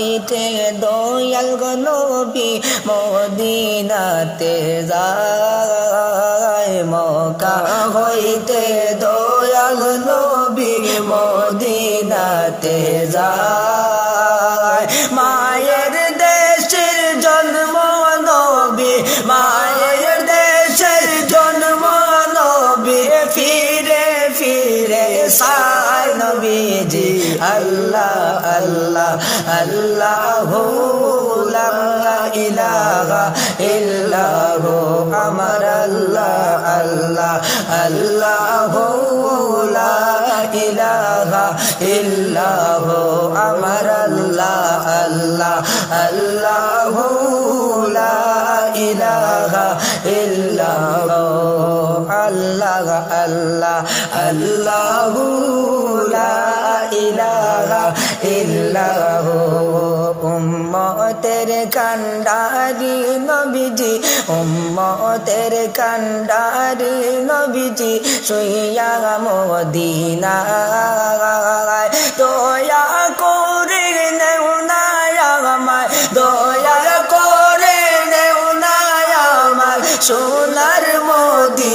হইতে দয়াল গনবি মদিনাতে যায় মকা হইতে দয়াল নবী মদিনাতে যায় সায় নবীজি, আল্লাহ আল্লাহ আল্লাহ ইলাহা ইল্লাহ, আমার আল্লাহ আল্লাহ আল্লাহ ইলাহা ইল্লাহ, আমার আল্লাহ আল্লাহ আল্লাহ ইলাহা আল্লাহ আল্লাহ ইলাহা ইল্লাহ। উম্মতের কান্ডারি নবীজি, উম্মতের কান্ডারি নবীজি, শুইয়া মদিনায়। দয়া করে নেও না আমায়, দয়া করে নেও না আমায়। সোনার নবীজি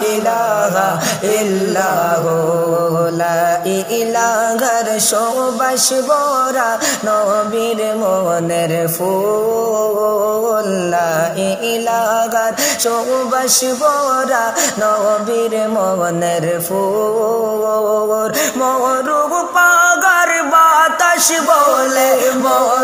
ইলাহা ইল্লাহ, লা ইলাহার বরা নবীর মনের ফুল। লা ইলাহার বরা নবীর মনের ফুল। মরু পাগার বাতাস বলে, মরু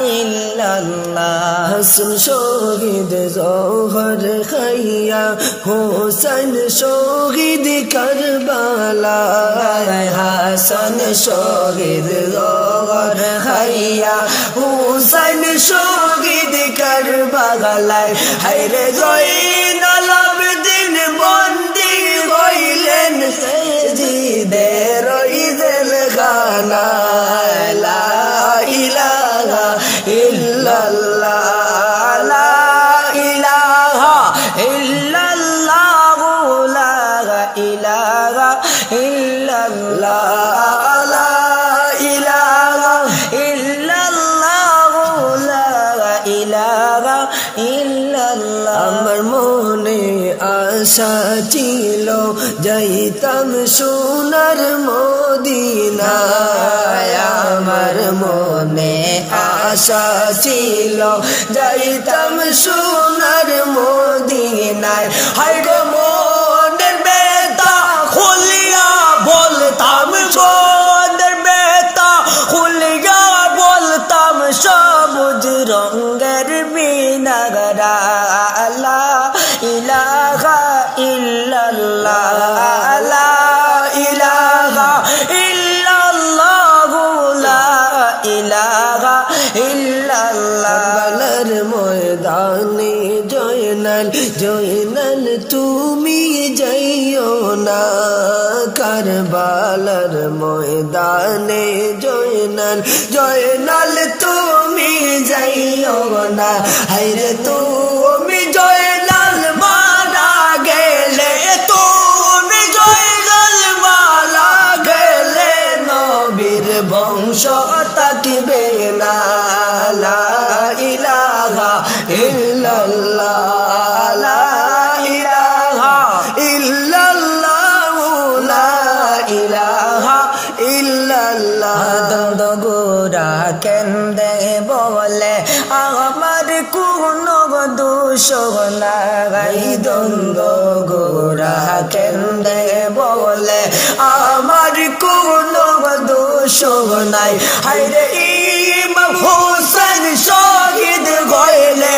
ইল্লাল্লাহ। হাসন শহীদ জহর খাইয়া হোসেন শহীদ করবালা। হাসন শহীদ জহর খাইয়া হোসেন শহীদ করবালা হায় রে জয় আশা ছিল যাইতাম সোনার মদিনায়। আমার মনে আশা ছিল যাইতাম সোনার মদিনায়। লা ইলাহা ইল্লাল্লাহ। কারবালার ময়দানে জয়নাল জয়নাল তুমি যাইও না। কারবালার ময়দানে জয়নাল জয়নাল তুমি যাইও না। হাইরে তুমি কেন্দে বলে? আমার কোন দোষ নাই। দ্বন্দ্ব গোরা কেন্দে বলে? আমার কোন দোষ নাই। হাইরে হোসেন শহীদ গইলে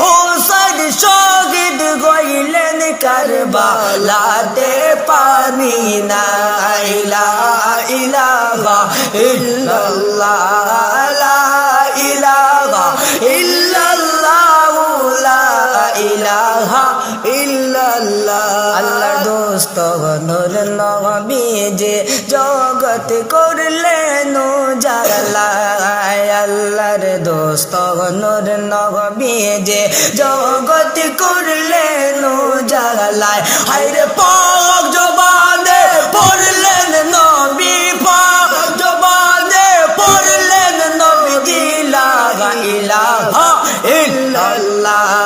হোসেন শহীদ গইলেন কারবালাতে পানি না ইলা ইলাহা ইল্লাল্লাহ। আল্লাহ দোস্ত নূর নবী যে জগৎ করলেন জালায় আল্লাহর দোস্ত নূর নবী যে জগৎ করলেন জালায় হায়রে পাক জবানে পড়লেন নবী, পাক জবানে পড়লেন নবী জিলা ইলাহা ইল্লাল্লাহ।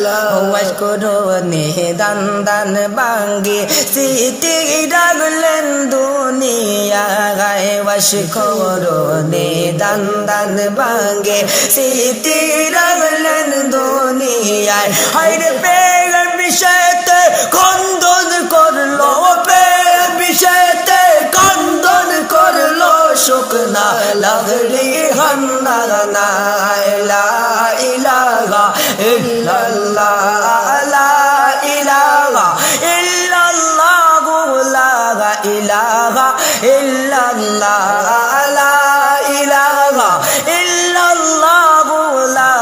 ইল্লাল্লাহ নিদান দান বাঙ্গি সিটি ডাগলেন দুনিয়া গায়ে ওয়াশকুরুনি নিদান দান বাঙ্গি সিটি ডাগলেন দুনিয়ায় হাইরে পেগর বিষয়তে কন্দন ইলাহা ইল্লাল্লাহ, লা ইলাহা ইল্লাল্লাহ, লা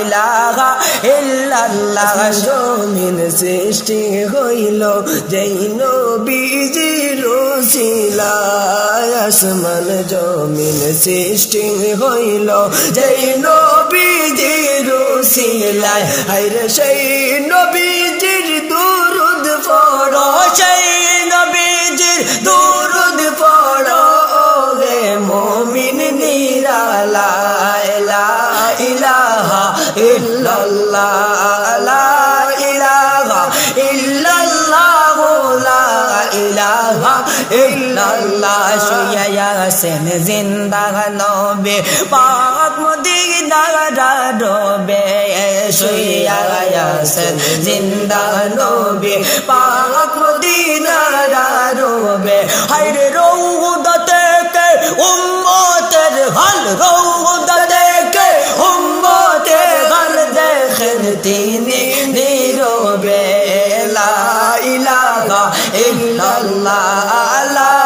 ইলাহা ইল্লাল্লাহ। জমিন সৃষ্টি হইল, যেই নবীজির রসিলায় আসমান জমিন সৃষ্টি হইল, যেই নবীজির রসিলায় হাইরে সেই নবীজির দুরুদ পড়ো, সেই নবীজির দুরুদ ইলাহা ইল্লাল্লাহ, লা ইলাহা ইল্লাল্লাহ, লা ইলাহা ইল্লাল্লাহ, শুয়া ইয়াসিন জিন্দা নবে। পাক মদিনা রবে শুয়া ইয়াসিন জিন্দা নবে। পাক মদিনা রবে হায়রে রৌদা থেকে উম্মতের হাল রৌদা তিনি নীরবে লা ইলাহা ইল্লাল্লাহ